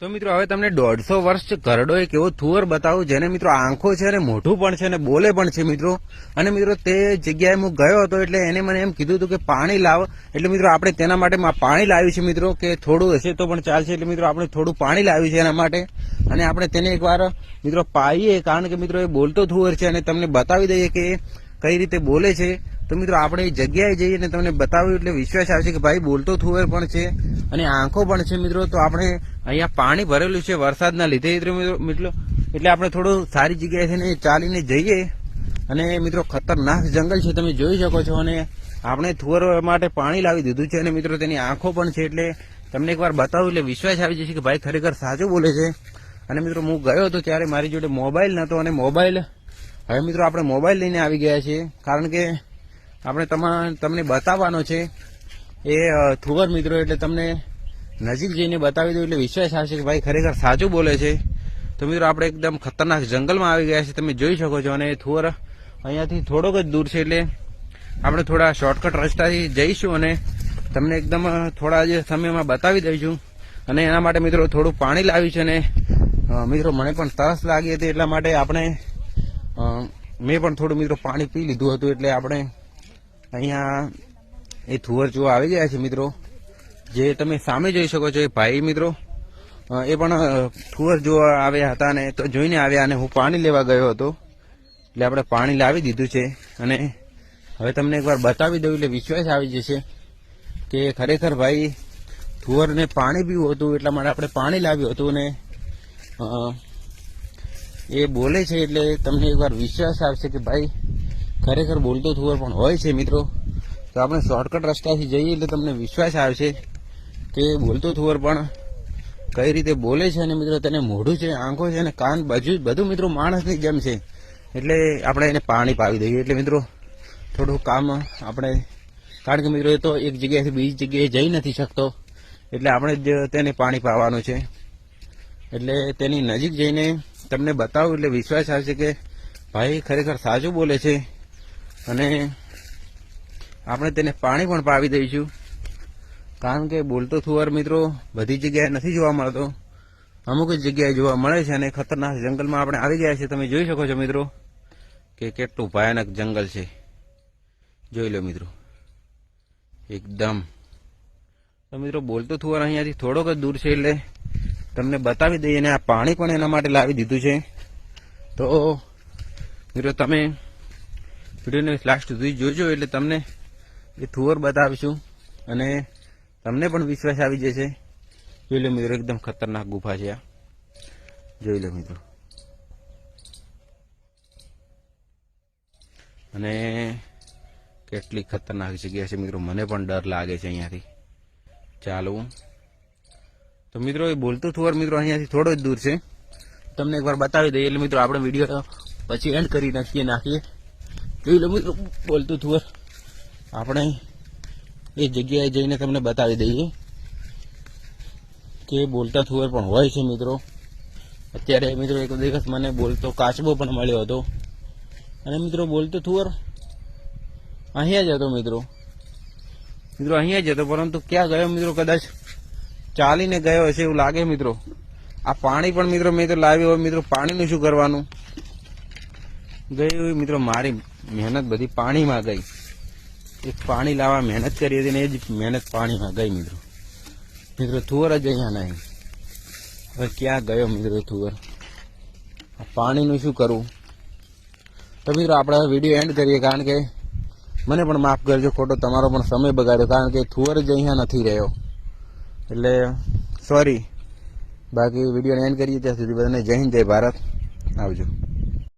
તો મિત્રો, હવે તમને દોઢસો વર્ષ કરડો એક એવો થુવર બતાવું જેને મિત્રો આંખો છે અને મોઢું પણ છે અને બોલે પણ છે મિત્રો. અને મિત્રો, તે જગ્યાએ હું ગયો હતો એટલે એને મને એમ કીધું હતું કે પાણી લાવ. એટલે મિત્રો, આપણે તેના માટે પાણી લાવ્યું છે મિત્રો, કે થોડું હશે તો પણ ચાલશે. એટલે મિત્રો, આપણે થોડું પાણી લાવ્યું છે એના માટે. અને આપણે તેને એકવાર, મિત્રો, પાઈએ. કારણ કે મિત્રો, એ બોલતો થુવર છે અને તમને બતાવી દઈએ કે કઈ રીતે બોલે છે. તો મિત્રો, આપણે જગ્યાએ જઈએ અને તમને બતાવ્યું એટલે વિશ્વાસ આવશે કે ભાઈ, બોલતો થુવર પણ છે. અને આંખો પણ છે મિત્રો, તો આપણે અહીંયા પાણી ભરેલું છે વરસાદના લીધે મિત્રો એટલે આપણે થોડું સારી જગ્યાએથી ને ચાલીને જઈએ. અને મિત્રો, ખતરનાક જંગલ છે, તમે જોઈ શકો છો. અને આપણે થુવર માટે પાણી લાવી દીધું છે અને મિત્રો, તેની આંખો પણ છે. એટલે તમને એકવાર બતાવું, એટલે વિશ્વાસ આવી જશે કે ભાઈ ખરેખર સાચું બોલે છે. અને મિત્રો, હું ગયો હતો ત્યારે મારી જોડે મોબાઈલ નહોતો અને મોબાઈલ હવે મિત્રો, આપણે મોબાઈલ લઈને આવી ગયા છીએ. કારણ કે આપણે તમા- તમને બતાવવાનો છે એ થુવર મિત્રો, એટલે તમને નજીક જઈને બતાવી દઉં, એટલે વિશ્વાસ આવશે કે ભાઈ ખરેખર સાચું બોલે છે. તો મિત્રો, આપણે એકદમ ખતરનાક જંગલમાં આવી ગયા છે, તમે જોઈ શકો છો, અને એ થુવર અહીંયાથી થોડોક જ દૂર છે, એટલે આપણે થોડા શોર્ટકટ રસ્તાથી જઈશું અને તમને એકદમ થોડા જ સમયમાં બતાવી દઈશું. અને એના માટે મિત્રો, થોડું પાણી લાવ્યું છે, અને મિત્રો, મને પણ તરસ લાગી હતી, એટલા માટે આપણે મેં પણ થોડું, મિત્રો, પાણી પી લીધું હતું, એટલે આપણે અહીંયા એ થુવર જોવા આવી ગયા છે મિત્રો. જે તમે સામે જોઈ શકો છો એ ભાઈ મિત્રો. એ પણ થુવર જોવા આવ્યા હતા ને તો જોઈને આવ્યા અને હું પાણી લેવા ગયો હતો. એટલે આપણે પાણી લાવી દીધું છે અને હવે તમને એકવાર બતાવી દઉં એટલે વિશ્વાસ આવી જશે કે ખરેખર ભાઈ થુવરને પાણી પીવું હતું એટલા માટે આપણે પાણી લાવ્યું હતું અને એ બોલે છે એટલે તમને એકવાર વિશ્વાસ આવશે કે ભાઈ ખરેખર બોલતો થુવર પણ હોય છે મિત્રો. તો આપણે શોર્ટકટ રસ્તાથી જઈએ એટલે તમને વિશ્વાસ આવશે કે બોલતો થુવર પણ કઈ રીતે બોલે છે અને મિત્રો તેને મોઢું છે, આંખો છે અને કાન બાજુ બધું મિત્રો માણસની જેમ છે. એટલે આપણે એને પાણી પાવી દઈએ. એટલે મિત્રો થોડું કામ આપણે, કારણ કે મિત્રો એ તો એક જગ્યાએથી બીજી જગ્યાએ જઈ નથી શકતો. એટલે આપણે જ તેને પાણી પાવાનું છે. એટલે તેની નજીક જઈને તમને બતાવું એટલે વિશ્વાસ આવશે કે ભાઈ ખરેખર સાચું બોલે છે અને આપણે તેને પાણી પણ પાવી દઈશું. કારણ કે બોલતો થુવર મિત્રો બધી જગ્યાએ નથી જોવા મળતો. અમુક જ જગ્યાએ જોવા મળે છે અને ખતરનાક જંગલમાં આપણે આવી ગયા છે તમે જોઈ શકો છો મિત્રો કે કેટલું ભયાનક જંગલ છે. જોઈ લો મિત્રો. એકદમ. તો મિત્રો, બોલતો થુવર અહીંયાથી થોડોક જ દૂર છે એટલે તમને બતાવી દઈએ અને આ પાણી પણ એના માટે લાવી દીધું છે. તો, મિત્રો, તમે વિડીયોને લાસ્ટ સુધી જોજો એટલે તમને એ થુવર બતાવીશું. અને તમને પણ વિશ્વાસ આવી જશે. જોઈ લો મિત્રો, એકદમ ખતરનાક ગુફા છે આ. જોઈ લો મિત્રો. અને કેટલી ખતરનાક જગ્યા છે મિત્રો. મને પણ ડર લાગે છે અહીંયાથી. ચાલવું તો મિત્રો, એ બોલતું થુવર મિત્રો અહીંયાથી થોડો જ દૂર છે. તમને એકવાર બતાવી દઈએ. એટલે મિત્રો, આપણે વીડિયો પછી એન્ડ કરી નાખીએ નાખીએ. જોઈ લો મિત્રો, બોલતું થુવર. આપણે એ જગ્યાએ જઈને તમને બતાવી દઈએ કે બોલતા થુવર પણ હોય છે મિત્રો. અત્યારે મિત્રો એક દિવસ મને બોલતો કાચબો પણ મળ્યો હતો. અને મિત્રો બોલતો થુવર અહીંયા જ હતો મિત્રો. મિત્રો અહીંયા જ હતો, પરંતુ ક્યાં ગયો મિત્રો કદાચ? ચાલીને ગયો હશે એવું લાગે મિત્રો. આ પાણી પણ મિત્રો મેં તો લાવ્યું હોય, મિત્રો પાણીનું શું કરવાનું? ગયું મિત્રો મારી મહેનત બધી પાણીમાં ગઈ. એક પાણી લાવવા મહેનત કરી હતી ને એ જ મહેનત પાણીમાં ગઈ મિત્રો. મિત્રો થુવર જ અહીંયા નહીં. હવે ક્યાં ગયો મિત્રો થુવર પાણીનું શું કરવું? તો મિત્રો, આપણે વીડિયો એન્ડ કરીએ કારણ કે મને પણ માફ કરજો, ખોટો તમારો પણ સમય બગાડ્યો કારણ કે થુવર જ અહીંયા નથી રહ્યો. એટલે સોરી બાકી વીડિયો એન્ડ કરીએ ત્યાં સુધી બધાને જય હિન્દ, જય ભારત. આવજો.